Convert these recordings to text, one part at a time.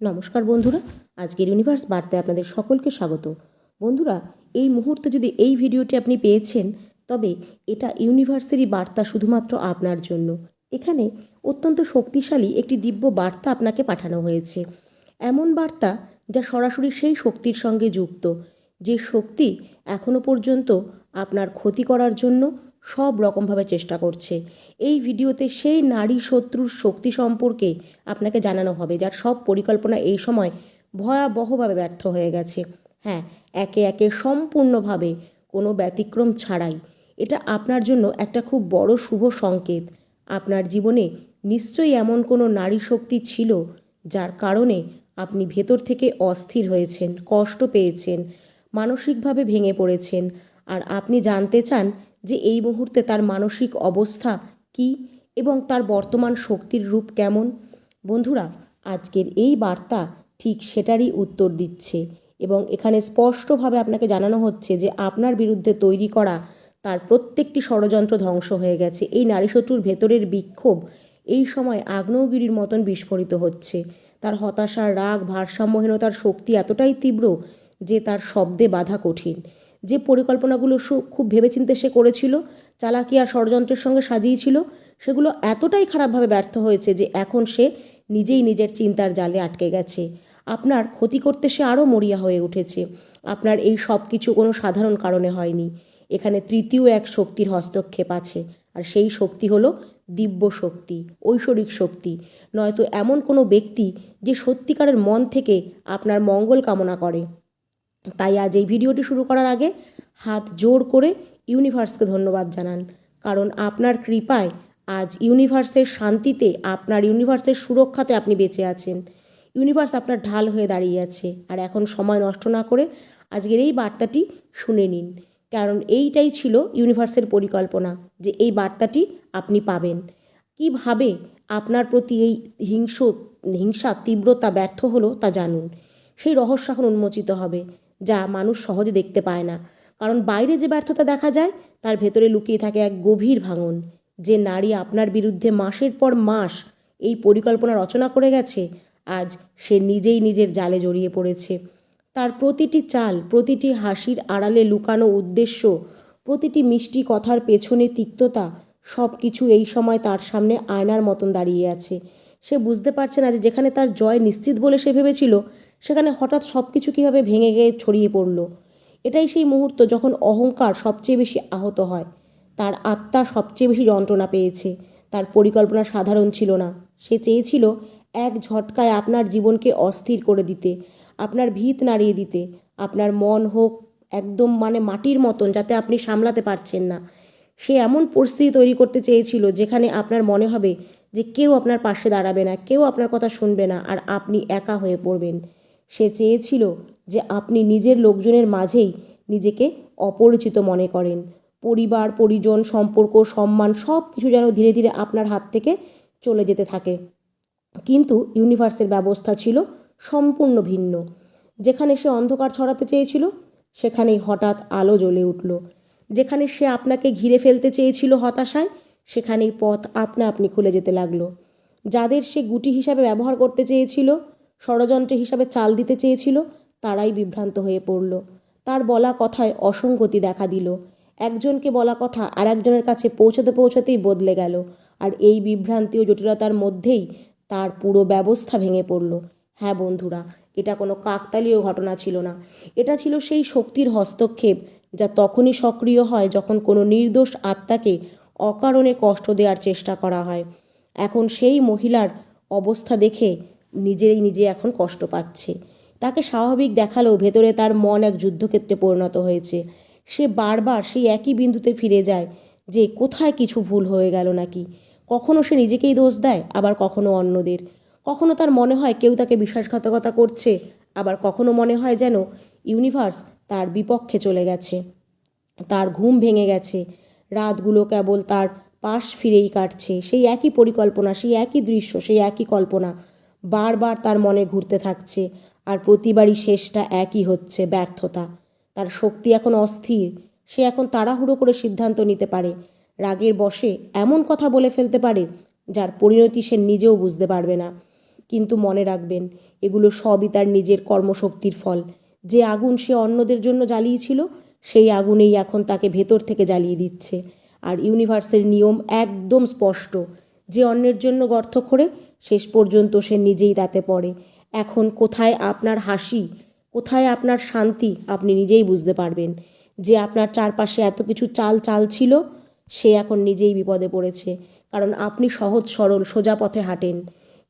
নমস্কার বন্ধুরা, আজকের ইউনিভার্স বার্তায় আপনাদের সকলকে স্বাগত। বন্ধুরা, এই মুহূর্তে যদি এই ভিডিওটি আপনি পেয়েছেন, তবে এটা ইউনিভার্সেরই বার্তা শুধুমাত্র আপনার জন্য। এখানে অত্যন্ত শক্তিশালী একটি দিব্য বার্তা আপনাকে পাঠানো হয়েছে। এমন বার্তা যা সরাসরি সেই শক্তির সঙ্গে যুক্ত, যে শক্তি এখনও পর্যন্ত আপনার ক্ষতি করার জন্য সব রকমভাবে চেষ্টা করছে। এই ভিডিওতে সেই নারী শত্রুর শক্তি সম্পর্কে আপনাকে জানানো হবে, যার সব পরিকল্পনা এই সময় ভয়াবহভাবে ব্যর্থ হয়ে গেছে। হ্যাঁ একে একে সম্পূর্ণভাবে কোনো ব্যতিক্রম ছাড়াই। এটা আপনার জন্য একটা খুব বড় শুভ সংকেত। আপনার জীবনে নিশ্চয়ই এমন কোনো নারী শক্তি ছিল যার কারণে আপনি ভেতর থেকে অস্থির হয়েছেন, কষ্ট পেয়েছেন, মানসিকভাবে ভেঙে পড়েছেন। আর আপনি জানতে চান যে এই মুহূর্তে তার মানসিক অবস্থা কি এবং তার বর্তমান শক্তির রূপ কেমন? বন্ধুরা, আজকের এই বার্তা ঠিক সেটারই উত্তর দিচ্ছে এবং এখানে স্পষ্টভাবে আপনাকে জানানো হচ্ছে যে আপনার বিরুদ্ধে তৈরি করা তার প্রত্যেকটি ষড়যন্ত্র ধ্বংস হয়ে গেছে। এই নারীশত্রুর ভেতরের বিক্ষোভ এই সময় আগ্নেয়গিরির মতন বিস্ফোরিত হচ্ছে। তার হতাশা রাগ, ভারসাম্যহীনতার শক্তি এতটাই তীব্র যে তার শব্দে বাধা কঠিন। যে পরিকল্পনাগুলো খুব ভেবেচিন্তে সে করেছিল, চালাকি আর ষড়যন্ত্রের সঙ্গে সাজিয়েছিল, সেগুলো এতটাই খারাপভাবে ব্যর্থ হয়েছে যে এখন সে নিজেই নিজের চিন্তার জালে আটকে গেছে। আপনার ক্ষতি করতে সে আরও মরিয়া হয়ে উঠেছে। আপনার এই সব কিছু কোনো সাধারণ কারণে হয়নি। এখানে তৃতীয় এক শক্তির হস্তক্ষেপ আছে, আর সেই শক্তি হলো দিব্য শক্তি, ঐশ্বরিক শক্তি। নয়তো এমন কোনো ব্যক্তি যে সত্যিকারের মন থেকে আপনার মঙ্গল কামনা করে। তাই আজ এই ভিডিওটি শুরু করার আগে হাত জোর করে ইউনিভার্সকে ধন্যবাদ জানান। কারণ আপনার কৃপায় আজ ইউনিভার্সের শান্তিতে, আপনার ইউনিভার্সের সুরক্ষাতে আপনি বেঁচে আছেন। ইউনিভার্স আপনার ঢাল হয়ে দাঁড়িয়ে আছে। আর এখন সময় নষ্ট না করে আজকের এই বার্তাটি শুনে নিন। কারণ এইটাই ছিল ইউনিভার্সের পরিকল্পনা যে এই বার্তাটি আপনি পাবেন। কীভাবে আপনার প্রতি এই হিংস, হিংসা, তীব্রতা ব্যর্থ হলো তা জানুন। সেই রহস্য এখন উন্মোচিত হবে। যা মানুষ সহজে দেখতে পায় না। কারণ বাইরে যে ব্যর্থতা দেখা যায়, তার ভেতরে লুকিয়ে থাকে এক গভীর ভাঙন। যে নারী আপনার বিরুদ্ধে মাসের পর মাস এই পরিকল্পনা রচনা করে গেছে, আজ সে নিজেই নিজের জালে জড়িয়ে পড়েছে। তার প্রতিটি চাল, প্রতিটি হাসির আড়ালে লুকানো উদ্দেশ্য, প্রতিটি মিষ্টি কথার পেছনে তিক্ততা সব কিছু এই সময় তার সামনে আয়নার মতন দাঁড়িয়ে আছে। সে বুঝতে পারছে না যে যেখানে তার জয় নিশ্চিত বলে সে ভেবেছিল সেখানে হঠাৎ সব কিছু কীভাবে ভেঙে গিয়ে ছড়িয়ে পড়ল? এটাই সেই মুহূর্ত যখন অহংকার সবচেয়ে বেশি আহত হয়। তার আত্মা সবচেয়ে বেশি যন্ত্রণা পেয়েছে। তার পরিকল্পনা সাধারণ ছিল না। সে চেয়েছিল এক ঝটকায় আপনার জীবনকে অস্থির করে দিতে, আপনার ভিত নাড়িয়ে দিতে, আপনার মন হোক একদম মানে মাটির মতন যাতে আপনি সামলাতে পারছেন না। সে এমন পরিস্থিতি তৈরি করতে চেয়েছিল যেখানে আপনার মনে হবে যে কেউ আপনার পাশে দাঁড়াবে না, কেউ আপনার কথা শুনবে না আর আপনি একা হয়ে পড়বেন। সে চেয়েছিল যে আপনি নিজের লোকজনের মাঝেই নিজেকে অপরিচিত মনে করেন। পরিবার, পরিজন, সম্পর্ক, সম্মান সব কিছু যেন ধীরে ধীরে আপনার হাত থেকে চলে যেতে থাকে। কিন্তু ইউনিভার্সের ব্যবস্থা ছিল সম্পূর্ণ ভিন্ন। যেখানে সে অন্ধকার ছড়াতে চেয়েছিল, সেখানেই হঠাৎ আলো জ্বলে উঠল। যেখানে সে আপনাকে ঘিরে ফেলতে চেয়েছিল হতাশায়, সেখানেই পথ আপনা আপনি খুলে যেতে লাগল। যাদের সে গুটি হিসাবে ব্যবহার করতে চেয়েছিল ষড়যন্ত্র হিসাবে চাল দিতে চেয়েছিল, তারাই বিভ্রান্ত হয়ে পড়ল। তার বলা কথায় অসঙ্গতি দেখা দিল। একজনকে বলা কথা আর একজনের কাছে পৌঁছাতে পৌঁছাতেই বদলে গেল, আর এই বিভ্রান্তি ও জটিলতার মধ্যেই তার পুরো ব্যবস্থা ভেঙে পড়ল। হ্যাঁ বন্ধুরা, এটা কোনো কাকতালীয় ঘটনা ছিল না। এটা ছিল সেই শক্তির হস্তক্ষেপ যা তখনই সক্রিয় হয় যখন কোনো নির্দোষ আত্মাকে অকারণে কষ্ট দেওয়ার চেষ্টা করা হয়। এখন সেই মহিলার অবস্থা দেখে নিজেই নিজে এখন কষ্ট পাচ্ছে। তাকে স্বাভাবিক দেখালেও ভেতরে তার মন এক যুদ্ধক্ষেত্রে পরিণত হয়েছে। সে বারবার সেই একই বিন্দুতে ফিরে যায় যে, কোথায় কিছু ভুল হয়ে গেল নাকি? কখনো সে নিজেকেই দোষ দেয়, আবার কখনো অন্যদের। কখনো তার মনে হয় কেউ তাকে বিশ্বাসঘাতকতা করছে, আবার কখনো মনে হয় যেন ইউনিভার্স তার বিপক্ষে চলে গেছে। তার ঘুম ভেঙে গেছে। রাতগুলো কেবল তার পাশ ফিরেই কাটছে। সেই একই পরিকল্পনা, সেই একই দৃশ্য, সেই একই কল্পনা বারবার তার মনে ঘুরতে থাকছে, আর প্রতিবারই শেষটা একই হচ্ছে ব্যর্থতা। তার শক্তি এখন অস্থির, সে এখন তাড়াহুড়ো করে সিদ্ধান্ত নিতে পারে। রাগের বশে এমন কথা বলে ফেলতে পারে, যার পরিণতি সে নিজেও বুঝতে পারবে না। কিন্তু মনে রাখবেন, এগুলো সবই তার নিজের কর্মশক্তির ফল। যে আগুন সে অন্যদের জন্য জ্বালিয়েছিল, সেই আগুনেই এখন তাকে ভেতর থেকে জ্বালিয়ে দিচ্ছে। আর ইউনিভার্সের নিয়ম একদম স্পষ্ট, যে অন্যের জন্য গর্ত খোঁড়ে শেষ পর্যন্ত সে নিজেই তাতে পড়ে। এখন কোথায় আপনার হাসি? কোথায় আপনার শান্তি? আপনি নিজেই বুঝতে পারবেন। যে আপনার চারপাশে এত কিছু চাল চাল ছিল, সে এখন নিজেই বিপদে পড়েছে। কারণ আপনি সহজ সরল, সোজা পথে হাঁটেন।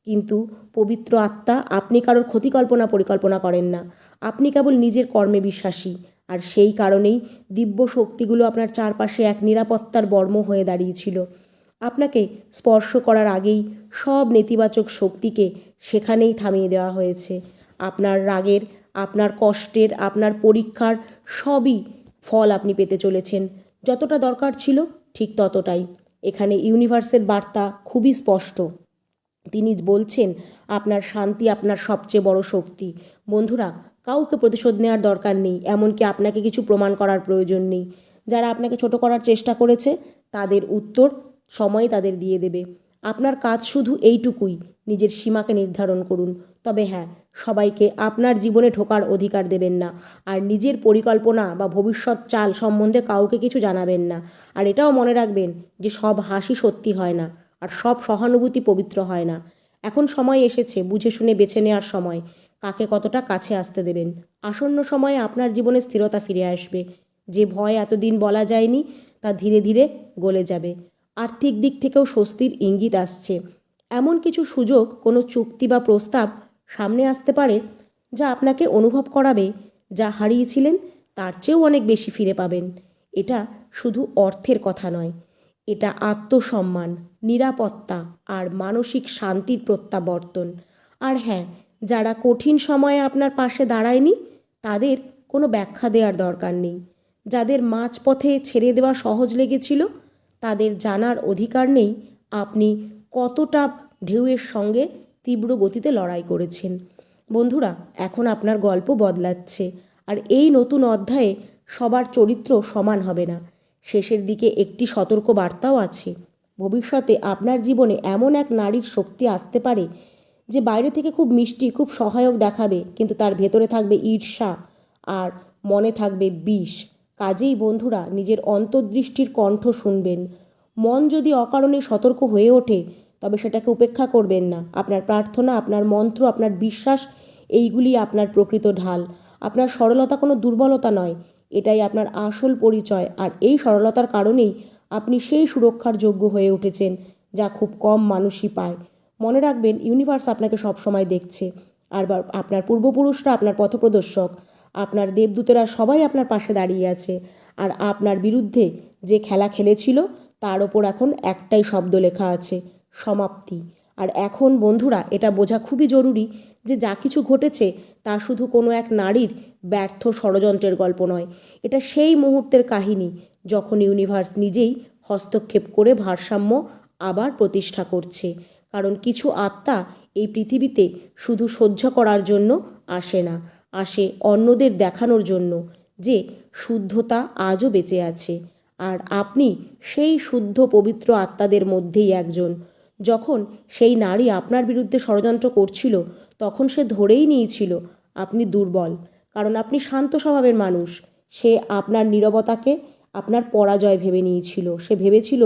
কিন্তু পবিত্র আত্মা, আপনি কারোর ক্ষতি কল্পনা পরিকল্পনা করেন না। আপনি কেবল নিজের কর্মে বিশ্বাসী। আর সেই কারণেই দিব্য শক্তিগুলো আপনার চারপাশে এক নিরাপত্তার বর্ম হয়ে দাঁড়িয়েছিল। আপনাকে স্পর্শ করার আগেই সব নেতিবাচক শক্তিকে সেখানেই থামিয়ে দেওয়া হয়েছে। আপনার রাগের, আপনার কষ্টের, আপনার পরীক্ষার সবই ফল আপনি পেতে চলেছেন। যতটা দরকার ছিল ঠিক ততটাই। এখানে ইউনিভার্সের বার্তা খুবই স্পষ্ট। তিনি বলছেন, আপনার শান্তি আপনার সবচেয়ে বড় শক্তি। বন্ধুরা, কাউকে প্রতিশোধ নেওয়ার দরকার নেই, এমনকি আপনাকে কিছু প্রমাণ করার প্রয়োজন নেই। যারা আপনাকে ছোট করার চেষ্টা করেছে, তাদের উত্তর সময় তাদের দিয়ে দেবে। আপনার কাজ শুধু এইটুকুই, নিজের সীমাকে নির্ধারণ করুন। তবে হ্যাঁ সবাইকে আপনার জীবনে ঢোকার অধিকার দেবেন না। আর নিজের পরিকল্পনা বা ভবিষ্যৎ চাল সম্বন্ধে কাউকে কিছু জানাবেন না। আর এটাও মনে রাখবেন যে সব হাসি সত্যি হয় না, আর সব সহানুভূতি পবিত্র হয় না। এখন সময় এসেছে, বুঝে শুনে বেছে নেওয়ার সময়। কাকে কতটা কাছে আসতে দেবেন? আসন্ন সময়ে আপনার জীবনে স্থিরতা ফিরে আসবে। যে ভয় এতদিন বলা যায়নি, তা ধীরে ধীরে গলে যাবে। আর্থিক দিক থেকেও স্বস্তির ইঙ্গিত আসছে। এমন কিছু সুযোগ, কোনো চুক্তি বা প্রস্তাব সামনে আসতে পারে যা আপনাকে অনুভব করাবে যা হারিয়েছিলেন, তার চেয়েও অনেক বেশি ফিরে পাবেন। এটা শুধু অর্থের কথা নয়, এটা আত্মসম্মান, নিরাপত্তা আর মানসিক শান্তির প্রত্যাবর্তন। আর হ্যাঁ যারা কঠিন সময়ে আপনার পাশে দাঁড়ায়নি, তাদের কোনো ব্যাখ্যা দেওয়ার দরকার নেই। যাদের মাঝপথে ছেড়ে দেওয়া সহজ লেগেছিল তাদের জানার অধিকার নেই, আপনি কতটা ঢেউয়ের সঙ্গে তীব্র গতিতে লড়াই করেছেন। বন্ধুরা, এখন আপনার গল্প বদলাচ্ছে, আর এই নতুন অধ্যায়ে সবার চরিত্র সমান হবে না। শেষের দিকে একটি সতর্ক বার্তাও আছে। ভবিষ্যতে আপনার জীবনে এমন এক নারীর শক্তি আসতে পারে যে বাইরে থেকে খুব মিষ্টি, খুব সহায়ক দেখাবে, কিন্তু তার ভেতরে থাকবে ঈর্ষা আর মনে থাকবে বিষ। কাজেই বন্ধুরা নিজের অন্তর্দৃষ্টির কণ্ঠ শুনবেন। মন যদি অকারণে সতর্ক হয়ে ওঠে, তবে সেটাকে উপেক্ষা করবেন না। আপনার প্রার্থনা, আপনার মন্ত্র, আপনার বিশ্বাস, এইগুলি আপনার প্রকৃত ঢাল। আপনার সরলতা কোনো দুর্বলতা নয়, এটাই আপনার আসল পরিচয়। আর এই সরলতার কারণেই আপনি সেই সুরক্ষার যোগ্য হয়ে উঠেছেন, যা খুব কম মানুষই পায়। মনে রাখবেন ইউনিভার্স আপনাকে সবসময় দেখছে। আর আপনার পূর্বপুরুষরা আপনার পথপ্রদর্শক। আপনার দেবদূতেরা সবাই আপনার পাশে দাঁড়িয়ে আছে। আর আপনার বিরুদ্ধে যে খেলা খেলেছিল, তার ওপর এখন একটাই শব্দ লেখা আছে, সমাপ্তি। আর এখন, বন্ধুরা, এটা বোঝা খুবই জরুরি যে যা কিছু ঘটেছে, তা শুধু কোনো এক নারীর ব্যর্থ ষড়যন্ত্রের গল্প নয়। এটা সেই মুহূর্তের কাহিনী যখন ইউনিভার্স নিজেই হস্তক্ষেপ করে ভারসাম্য আবার প্রতিষ্ঠা করছে। কারণ কিছু আত্মা এই পৃথিবীতে শুধু সহ্য করার জন্য আসে না। আসে অন্যদের দেখানোর জন্য যে শুদ্ধতা আজও বেঁচে আছে। আর আপনি সেই শুদ্ধ পবিত্র আত্মাদের মধ্যেই একজন। যখন সেই নারী আপনার বিরুদ্ধে ষড়যন্ত্র করছিল, তখন সে ধরেই নিয়েছিল, আপনি দুর্বল। কারণ আপনি শান্ত স্বভাবের মানুষ। সে আপনার নীরবতাকে, আপনার পরাজয় ভেবে নিয়েছিল। সে ভেবেছিল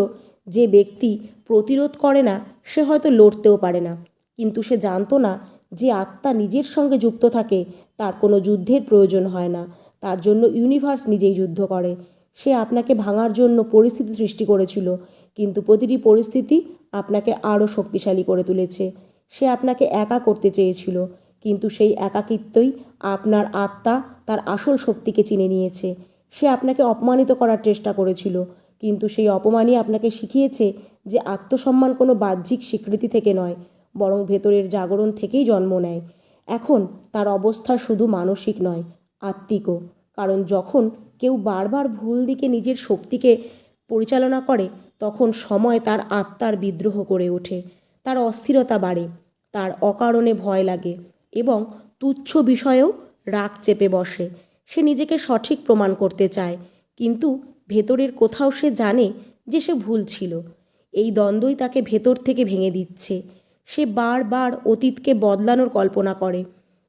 যে ব্যক্তি প্রতিরোধ করে না, সে হয়তো লড়তেও পারে না। কিন্তু সে জানতো না যে আত্মা নিজের সঙ্গে যুক্ত থাকে, তার কোনো যুদ্ধের প্রয়োজন হয় না। তার জন্য ইউনিভার্স নিজেই যুদ্ধ করে। সে আপনাকে ভাঙার জন্য পরিস্থিতি সৃষ্টি করেছিল, কিন্তু প্রতিটি পরিস্থিতি আপনাকে আরও শক্তিশালী করে তুলেছে। সে আপনাকে একা করতে চেয়েছিল, কিন্তু সেই একাকিত্বই আপনার আত্মা তার আসল শক্তিকে চিনে নিয়েছে। সে আপনাকে অপমানিত করার চেষ্টা করেছিল, কিন্তু সেই অপমানই আপনাকে শিখিয়েছে যে আত্মসম্মান কোনো বাহ্যিক স্বীকৃতি থেকে নয় বরং ভেতরের জাগরণ থেকেই জন্ম নেয়। এখন তার অবস্থা শুধু মানসিক নয় আত্মিকও কারণ যখন কেউ বারবার ভুল দিকে নিজের শক্তিকে পরিচালনা করে, তখন সময় তার আত্মার বিদ্রোহ করে ওঠে। তার অস্থিরতা বাড়ে, তার অকারণে ভয় লাগে এবং তুচ্ছ বিষয়েও রাগ চেপে বসে। সে নিজেকে সঠিক প্রমাণ করতে চায়, কিন্তু ভেতরের কোথাও সে জানে যে সে ভুল ছিল। এই দ্বন্দ্বই তাকে ভেতর থেকে ভেঙে দিচ্ছে। সে বারবার অতীতকে বদলানোর কল্পনা করে।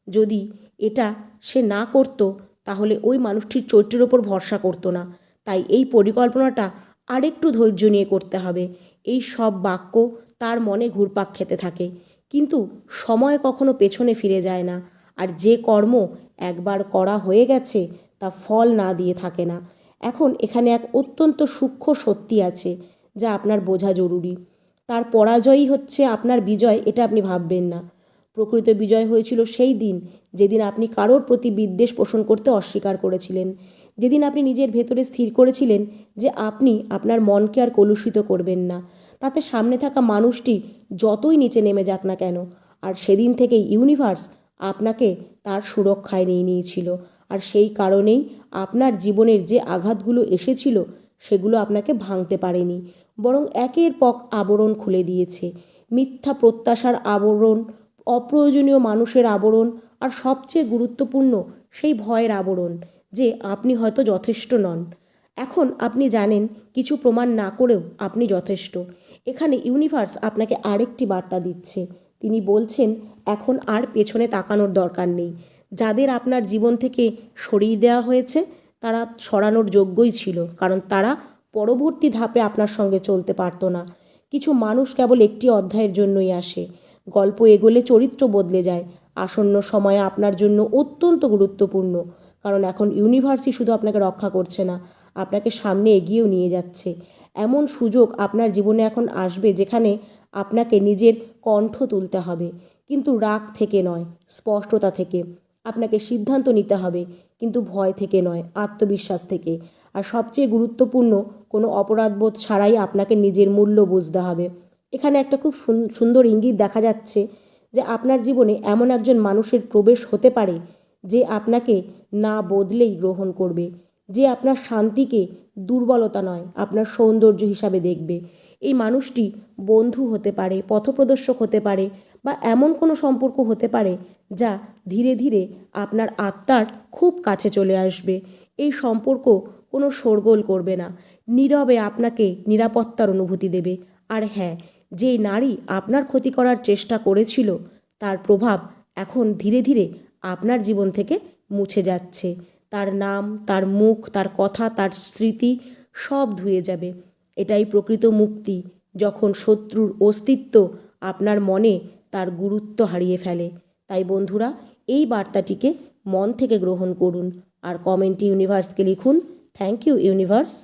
যদি এটা সে না করতো, তাহলে ওই মানুষটির চরিত্রের ওপর ভরসা করতো না। তাই এই পরিকল্পনাটা আরেকটু ধৈর্য নিয়ে করতে হবে। এই সব বাক্য তার মনে ঘুরপাক খেতে থাকে। কিন্তু সময় কখনো পেছনে ফিরে যায় না। আর যে কর্ম একবার করা হয়ে গেছে, তা ফল না দিয়ে থাকে না। এখন এখানে এক অত্যন্ত সূক্ষ্ম সত্যি আছে, যা আপনার বোঝা জরুরি। তার পরাজয়ই হচ্ছে আপনার বিজয়, এটা আপনি ভাববেন না। প্রকৃত বিজয় হয়েছিল সেই দিন, যেদিন আপনি কারোর প্রতি বিদ্বেষ পোষণ করতে অস্বীকার করেছিলেন। যেদিন আপনি নিজের ভেতরে স্থির করেছিলেন যে আপনি আপনার মনকে আর কলুষিত করবেন না। তাতে সামনে থাকা মানুষটি যতই নিচে নেমে যাক না কেন, আর সেদিন থেকেই ইউনিভার্স আপনাকে তার সুরক্ষায় নিয়ে নিয়েছিল। আর সেই কারণেই আপনার জীবনের যে আঘাতগুলো এসেছিল সেগুলো আপনাকে ভাঙতে পারেনি। বরং একের পক আবরণ খুলে দিয়েছে। মিথ্যা প্রত্যাশার আবরণ, অপ্রয়োজনীয় মানুষের আবরণ আর সবচেয়ে গুরুত্বপূর্ণ সেই ভয়ের আবরণ, যে আপনি হয়তো যথেষ্ট নন। এখন আপনি জানেন, কিছু প্রমাণ না করেও আপনি যথেষ্ট। এখানে ইউনিভার্স আপনাকে আরেকটি বার্তা দিচ্ছে। তিনি বলছেন, এখন আর পেছনে তাকানোর দরকার নেই। যাদের আপনার জীবন থেকে সরিয়ে দেওয়া হয়েছে তারা সরানোর যোগ্যই ছিল, কারণ তারা পরবর্তী ধাপে আপনার সঙ্গে চলতে পারতো না। কিছু মানুষ কেবল একটি অধ্যায়ের জন্যই আসে। গল্প এগোলে চরিত্র বদলে যায়। আসন্ন সময়ে আপনার জন্য অত্যন্ত গুরুত্বপূর্ণ, কারণ এখন ইউনিভার্সই শুধু আপনাকে রক্ষা করছে না, আপনাকে সামনে এগিয়েও নিয়ে যাচ্ছে। এমন সুযোগ আপনার জীবনে এখন আসবে যেখানে আপনাকে নিজের কণ্ঠ তুলতে হবে। কিন্তু রাগ থেকে নয়, স্পষ্টতা থেকে। আপনাকে সিদ্ধান্ত নিতে হবে, কিন্তু ভয় থেকে নয়, আত্মবিশ্বাস থেকে। আর সবচেয়ে গুরুত্বপূর্ণ, কোনো অপরাধবোধ ছাড়াই আপনাকে নিজের মূল্য বুঝতে হবে। এখানে একটা খুব সুন্দর ইঙ্গিত দেখা যাচ্ছে যে আপনার জীবনে এমন একজন মানুষের প্রবেশ হতে পারে যে আপনাকে না বদলেই গ্রহণ করবে, যে আপনার শান্তিকে দুর্বলতা নয়, আপনার সৌন্দর্য হিসাবে দেখবে। এই মানুষটি বন্ধু হতে পারে, পথপ্রদর্শক হতে পারে বা এমন কোনো সম্পর্ক হতে পারে যা ধীরে ধীরে আপনার আত্মার খুব কাছে চলে আসবে। এই সম্পর্ক কোনো শোরগোল করবে না। নীরবে আপনাকে নিরাপত্তার অনুভূতি দেবে। আর হ্যাঁ যে নারী আপনার ক্ষতি করার চেষ্টা করেছিল, তার প্রভাব এখন ধীরে ধীরে আপনার জীবন থেকে মুছে যাচ্ছে। তার নাম, তার মুখ, তার কথা, তার স্মৃতি সব ধুয়ে যাবে। এটাই প্রকৃত মুক্তি, যখন শত্রুর অস্তিত্ব আপনার মনে তার গুরুত্ব হারিয়ে ফেলে। তাই বন্ধুরা, এই বার্তাটিকে মন থেকে গ্রহণ করুন আর কমেন্টে ইউনিভার্সকে লিখুন, থ্যাংক ইউ ইউনিভার্স।